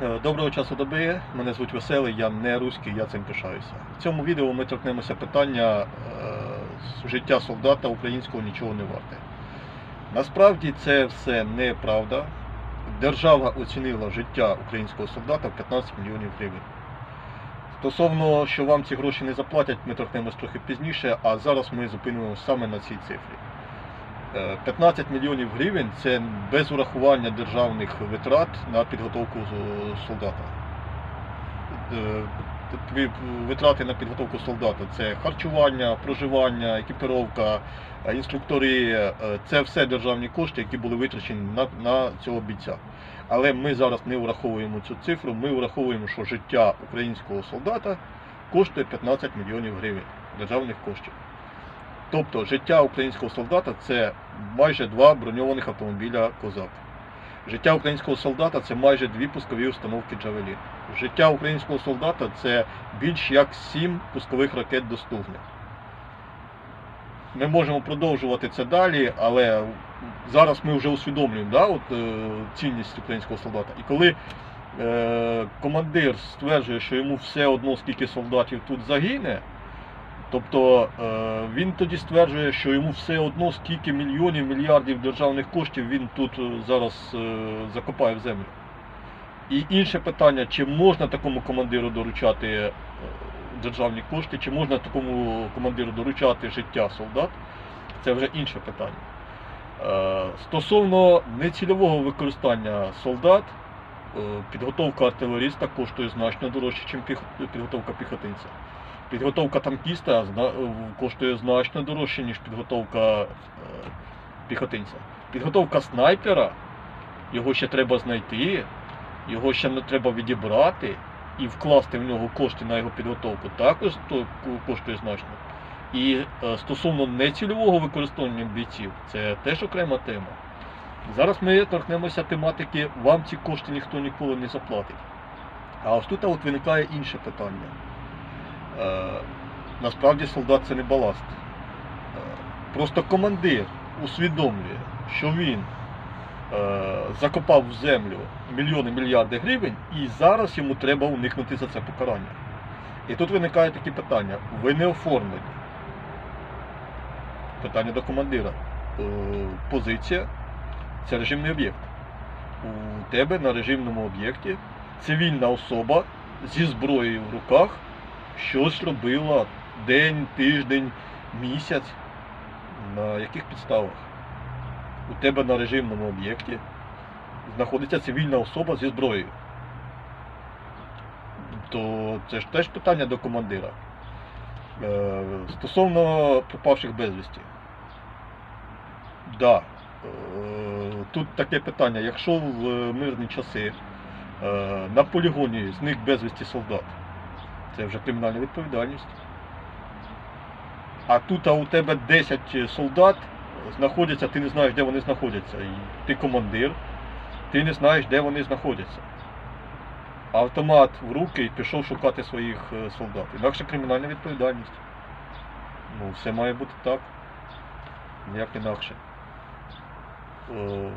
Е, Доброго часу доби, мене звуть Веселий, я не руський, я цим пишаюся. В цьому відео ми торкнемося питання е, життя солдата українського нічого не варте. Насправді це все неправда. Держава оцінила життя українського солдата в 15 мільйонів гривень. Стосовно, що вам ці гроші не заплатять, ми торкнемось трохи пізніше, а зараз ми зупинимося саме на цій цифрі. Е, 15 мільйонів гривень це без урахування державних витрат на підготовку солдата. Е, Витрати на підготовку солдата це харчування, проживання, екіпіровка, е, інструктори. е, Це все державні кошти, які були витрачені на, на цього бійця. Але ми зараз не враховуємо цю цифру, ми враховуємо, що життя українського солдата коштує 15 мільйонів гривень державних коштів. Тобто життя українського солдата це майже два броньованих автомобіля Козак. Життя українського солдата це майже дві пускові установки Джавелін. Життя українського солдата це більш як сім пускових ракет до Стугни. Ми можемо продовжувати це далі, але зараз ми вже усвідомлюємо да, от, е, цінність українського солдата. І коли е, командир стверджує, що йому все одно, скільки солдатів тут загине, Тобто е, він тоді стверджує, що йому все одно скільки мільйонів, мільярдів державних коштів він тут е, зараз е, закопає в землю. І інше питання, чи можна такому командиру доручати державні кошти, чи можна такому командиру доручати життя солдат, це вже інше питання. Стосовно нецільового використання солдат, підготовка артилеріста коштує значно дорожче, ніж підготовка піхотинця. Підготовка танкіста е, коштує значно дорожче, ніж підготовка е, піхотинця. Підготовка снайпера, його ще треба знайти, його ще треба відібрати і вкласти в нього кошти на його підготовку, також то коштує значно. І е, стосовно нецільового використання бійців, це теж окрема тема. Зараз ми торкнемося тематики, вам ці кошти ніхто ніколи не заплатить. А ось тут от виникає інше питання. Е, насправді солдат це не баласт. Е, просто командир усвідомлює, що він е, закопав в землю мільйони мільярди гривень, і зараз йому треба уникнути за це покарання. І тут виникає такі питання. Ви не оформлені. Питання до командира. Позиція це режимний об'єкт. У тебе на режимному об'єкті цивільна особа зі зброєю в руках щось робила день, тиждень, місяць. На яких підставах? У тебе на режимному об'єкті знаходиться цивільна особа зі зброєю. То це ж теж питання до командира. Е, Стосовно пропавших безвісті. Да. Е, Тут таке питання. Якщо в мирні часи е, на полігоні зник безвісті солдат, це вже кримінальна відповідальність. А тут а у тебе 10 солдат знаходяться, ти не знаєш, де вони знаходяться. І ти командир, ти не знаєш, де вони знаходяться. Автомат в руки і пішов шукати своїх е, солдат. Інакше кримінальна відповідальність. Ну, все має бути так. Ніяк інакше. Е,